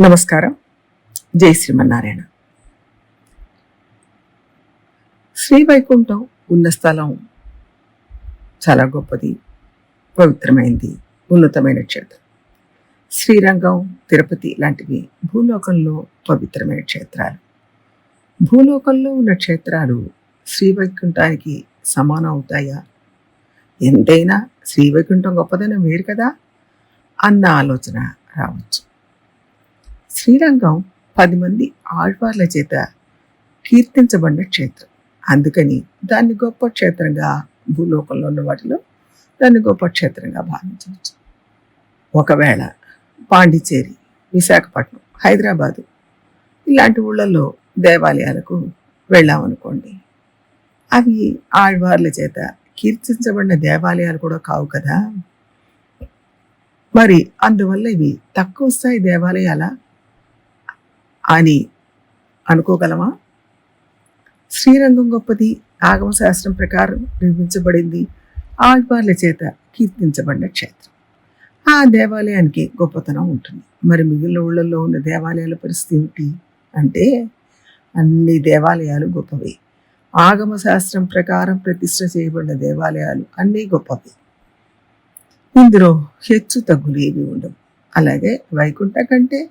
నమస్కారం. జై శ్రీమన్నారాయణ. శ్రీవైకుంఠం ఉన్న స్థలం చాలా గొప్పది పవిత్రమైంది ఉన్నతమైన క్షేత్రం. శ్రీరంగం తిరుపతి లాంటివి భూలోకంలో పవిత్రమైన క్షేత్రాలు. భూలోకంలో ఉన్న క్షేత్రాలు శ్రీవైకుంఠానికి సమానం అవుతాయా? ఎంతైనా శ్రీవైకుంఠం గొప్పదనం వేరు కదా? అన్న ఆలోచన రావచ్చు. శ్రీరంగం పది మంది ఆళ్వార్ల చేత కీర్తించబడిన క్షేత్రం. అందుకని దాన్ని గొప్ప క్షేత్రంగా భూలోకంలో ఉన్న వాటిలో దాన్ని గొప్ప క్షేత్రంగా భావించవచ్చు. ఒకవేళ పాండిచేరి విశాఖపట్నం హైదరాబాదు ఇలాంటి ఊళ్ళల్లో దేవాలయాలకు వెళ్ళామనుకోండి అవి ఆళ్వార్ల చేత కీర్తించబడిన దేవాలయాలు కూడా కావు కదా. మరి అందువల్ల ఇవి తక్కువ స్థాయి దేవాలయాలా? అని అనుకోగలమా? శ్రీరంగం గొప్పది. ఆగమ శాస్త్రం ప్రకారం నిర్మించబడింది. ఆళ్వార్ల చేత కీర్తించబడిన క్షేత్రం. ఆ దేవాలయానికి గొప్పతనం ఉంటుంది. మరి మిగిలిన ఊళ్ళల్లో ఉన్న దేవాలయాల పరిస్థితి ఏమిటి? అంటే అన్ని దేవాలయాలు గొప్పవి. ఆగమ శాస్త్రం ప్రకారం ప్రతిష్ట చేయబడిన దేవాలయాలు అన్నీ గొప్పవి. ఇందులో హెచ్చు తగ్గులు ఏవి ఉండవు. అలాగే వైకుంఠ కంటే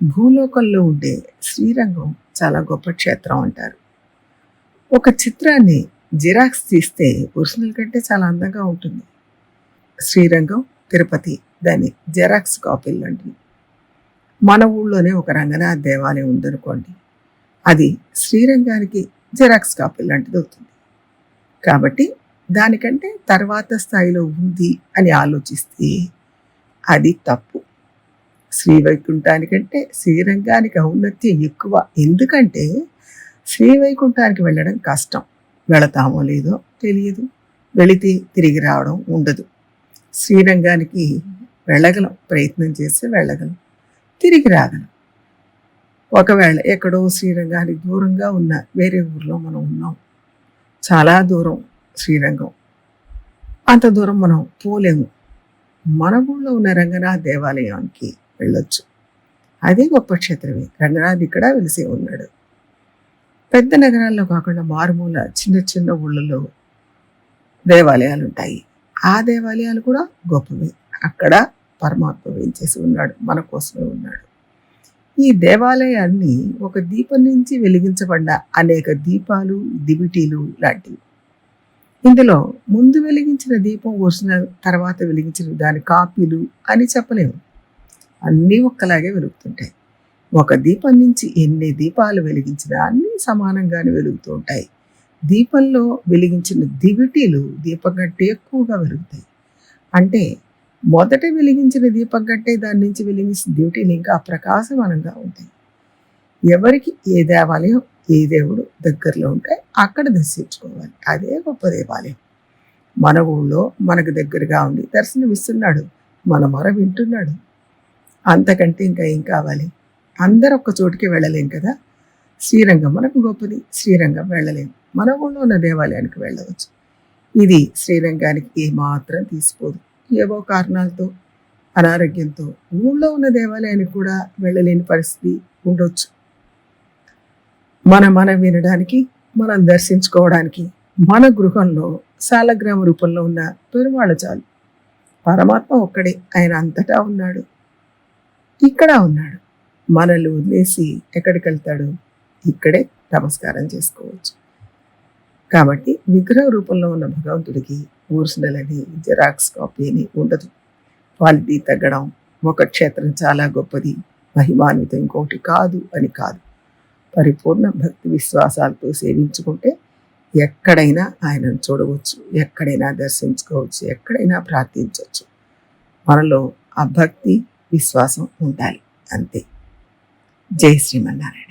భూలోకంలో ఉండే శ్రీరంగం చాలా గొప్ప క్షేత్రం అంటారు. ఒక చిత్రాన్ని జిరాక్స్ తీస్తే ఒరిజినల్ కంటే చాలా అందంగా ఉంటుంది. శ్రీరంగం తిరుపతి దాని జెరాక్స్ కాపీలు లాంటివి మన ఊళ్ళోనే ఒక రంగనాథ్ దేవాలయం ఉందనుకోండి అది శ్రీరంగానికి జెరాక్స్ కాపీ లాంటిది అవుతుంది. కాబట్టి దానికంటే తర్వాత స్థాయిలో ఉంది అని ఆలోచిస్తే అది తప్పు. శ్రీవైకుంఠానికంటే శ్రీరంగానికి ఔన్నత్యం ఎక్కువ. ఎందుకంటే శ్రీవైకుంఠానికి వెళ్ళడం కష్టం. వెళతామో లేదో తెలియదు. వెళితే తిరిగి రావడం ఉండదు. శ్రీరంగానికి వెళ్ళగలం. ప్రయత్నం చేస్తే వెళ్ళగలం. తిరిగి రాగలం. ఒకవేళ ఎక్కడో శ్రీరంగానికి దూరంగా ఉన్న వేరే ఊర్లో మనం ఉన్నాం. చాలా దూరం శ్రీరంగం. అంత దూరం మనం పోలేము. మన ఊళ్ళో ఉన్న రంగనాథ్ దేవాలయానికి వెళ్ళొచ్చు. అదే గొప్ప క్షేత్రమే. రంగనాథ్ ఇక్కడ వెలిసి ఉన్నాడు. పెద్ద నగరాల్లో కాకుండా మారుమూల చిన్న చిన్న ఊళ్ళలో దేవాలయాలు ఉంటాయి ఆ దేవాలయాలు కూడా గొప్పవి. అక్కడ పరమాత్మ వేయించేసి ఉన్నాడు. మన కోసమే ఉన్నాడు. ఈ దేవాలయాన్ని ఒక దీపం నుంచి వెలిగించబడ్డ అనేక దీపాలు దివిటీలు లాంటివి. ఇందులో ముందు వెలిగించిన దీపం వచ్చిన తర్వాత వెలిగించిన దాని కాపీలు అని చెప్పలేము. అన్నీ ఒక్కలాగే వెలుగుతుంటాయి. ఒక దీపం నుంచి ఎన్ని దీపాలు వెలిగించినా అన్నీ సమానంగానే వెలుగుతూ ఉంటాయి. దీపంలో వెలిగించిన దివిటీలు దీపం కంటే ఎక్కువగా వెలుగుతాయి. అంటే మొదట వెలిగించిన దీపం కంటే దాని నుంచి వెలిగించిన దివిటీలు ఇంకా ప్రకాశమానంగా ఉంటాయి. ఎవరికి ఏ దేవాలయం ఏ దేవుడు దగ్గరలో ఉంటే అక్కడ దర్శించుకోవాలి. అదే గొప్ప దేవాలయం. మన ఊళ్ళో మనకు దగ్గరగా ఉండి దర్శనమిస్తున్నాడు. మన మొర వింటున్నాడు. అంతకంటే ఇంకా ఏం కావాలి? అందరు ఒక్క చోటికి వెళ్ళలేం కదా? శ్రీరంగం మనకు గొప్పది. శ్రీరంగం వెళ్ళలేం. మన ఊళ్ళో ఉన్న దేవాలయానికి వెళ్ళవచ్చు. ఇది శ్రీరంగానికి ఏమాత్రం తీసిపోదు. ఏవో కారణాలతో అనారోగ్యంతో ఊళ్ళో ఉన్న దేవాలయానికి కూడా వెళ్ళలేని పరిస్థితి ఉండొచ్చు. మన మనం వినడానికి మనం దర్శించుకోవడానికి మన గృహంలో శాలగ్రామ రూపంలో ఉన్న పెరుమాళ చాలు. పరమాత్మ ఒక్కడే ఆయన అంతటా ఉన్నాడు. ఇక్కడ ఉన్నాడు. మనల్ని వదిలేసి ఎక్కడికి వెళ్తాడు? ఇక్కడే నమస్కారం చేసుకోవచ్చు. కాబట్టి విగ్రహ రూపంలో ఉన్న భగవంతుడికి ఒరిజినల్ అని జెరాక్స్ కాపీ అని ఉండదు. క్వాలిటీ తగ్గడం ఒక క్షేత్రం చాలా గొప్పది. మహిమాన్విత ఇంకోటి కాదు అని కాదు. పరిపూర్ణ భక్తి విశ్వాసాలతో సేవించుకుంటే ఎక్కడైనా ఆయనను చూడవచ్చు ఎక్కడైనా దర్శించుకోవచ్చు ఎక్కడైనా ప్రార్థించవచ్చు. మనలో ఆ భక్తి విశ్వాసం ఉండాలి. అంతే. జై శ్రీమన్నారాయణ.